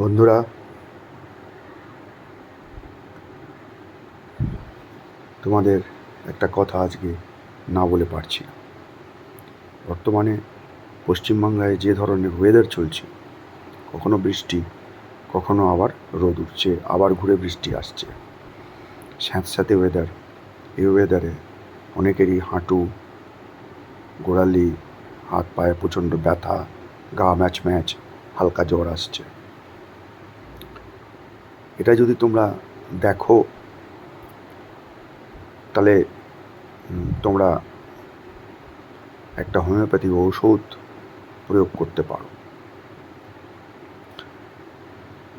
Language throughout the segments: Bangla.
বন্ধুরা, তোমাদের একটা কথা আজকে না বলে পারছি না। বর্তমানে পশ্চিমবাংলায় যে ধরনের ওয়েদার চলছে, কখনো বৃষ্টি, কখনো আবার রোদ উঠছে, আবার ঘুরে বৃষ্টি আসছে। স্যাঁতস্যাঁতে ওয়েদার এই ওয়েদারে অনেকেরই হাঁটু, গোড়ালি, হাত পায়ে প্রচণ্ড ব্যথা, গা ম্যাচ ম্যাচ হালকা জ্বর আসছে। এটা যদি তোমরা দেখো, তাহলে তোমরা একটা হোমিওপ্যাথি ঔষধ প্রয়োগ করতে পারো।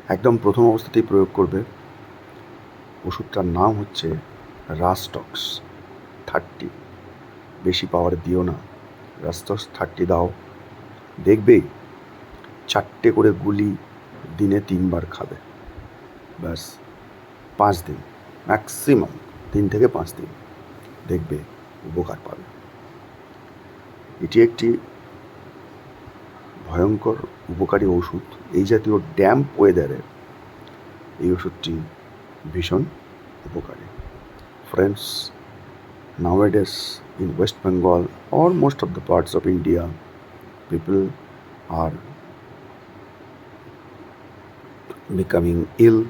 একদম প্রথম অবস্থাতেই প্রয়োগ করবে। ওষুধটার নাম হচ্ছে রাস্টক্স থার্টি। বেশি পাওয়ার দিও না। রাস্টক্স থার্টি দাও। দেখবে, চারটে করে গুলি দিনে তিনবার খাবে। ব্যাস পাঁচ দিন ম্যাক্সিমাম তিন থেকে পাঁচ দিন দেখবে উপকার পাবে। এটি একটি ভয়ঙ্কর উপকারী ওষুধ। এই জাতীয় ড্যাম্প ওয়েদারে এই ওষুধটি ভীষণ উপকারী। Friends nowadays in West Bengal or most of the parts of India, people are becoming ill,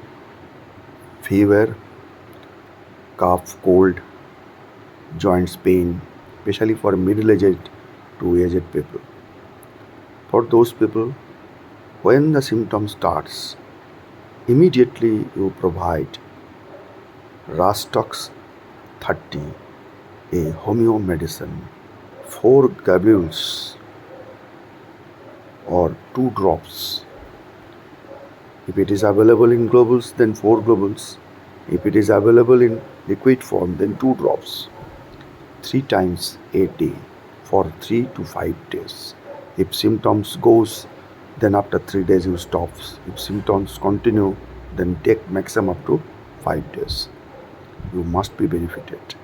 fever, cough, cold, joints pain, especially for middle-aged to aged people. For those people, when the symptom starts, immediately you provide Rastox 30 a homeo medicine, four globules or two drops. If it is available in globules, then four globules. If it is available in liquid form, then two drops. Three times a day for three to five days. If symptoms goes, then after three days you stop. If symptoms continue, then take maximum up to five days. You must be benefited.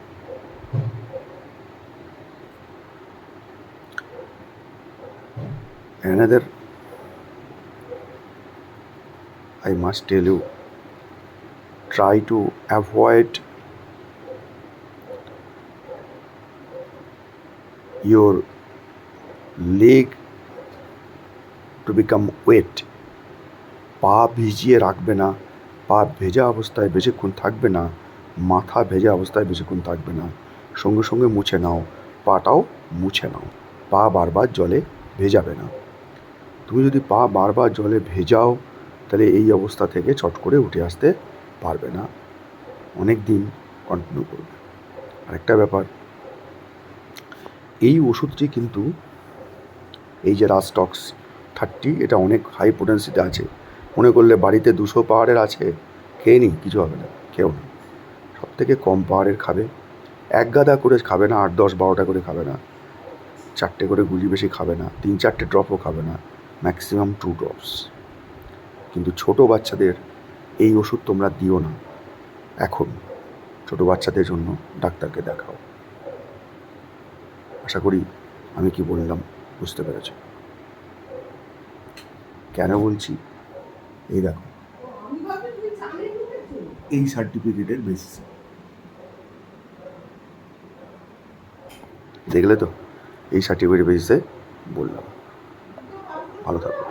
another i must tell you, try to avoid your leg to become wet. পা ভিজিয়ে রাখবে না, পা ভেজা অবস্থায় বেশিক্ষণ থাকবে না, মাথা ভেজা অবস্থায় বেশিক্ষণ থাকবে না, সঙ্গে সঙ্গে মুছে নাও, পাটাও মুছে নাও, পা বারবার জলে ভেজাবে না। তুমি যদি পা বারবার জলে ভেজাও তাহলে এই অবস্থা থেকে চট করে উঠে আসতে পারবে না। অনেক দিন কন্টিনিউ করবে। আরেকটা ব্যাপার, এই ওষুধটি কিন্তু এই যে রাস্টক্স থার্টি এটা অনেক হাই পোটেন্সিতে আছে। মনে করলে বাড়িতে দুশো পাওয়ারের আছে, খেয়ে নি কিছু হবে না কেউ না সব থেকে কম পাওয়ারের খাবে, এক গাদা করে খাবে না, আট, দশ, বারোটা করে খাবে না। চারটে করে গুলি বেশি খাবে না, তিন, চারটে ড্রপও খাবে না ম্যাক্সিমাম টু ড্রপস কিন্তু ছোট বাচ্চাদের এই ওষুধ তোমরা দিও না। এখন ছোট বাচ্চাদের জন্য ডাক্তারকে দেখাও। আশা করি আমি কি বললাম বুঝতে পেরেছ? কেন বলছি? এই দেখো। এই সার্টিফিকেটের বেসিসে দেখলে তো? এই সার্টিফিকেট বেসিসে বললাম। ভালো থাকো।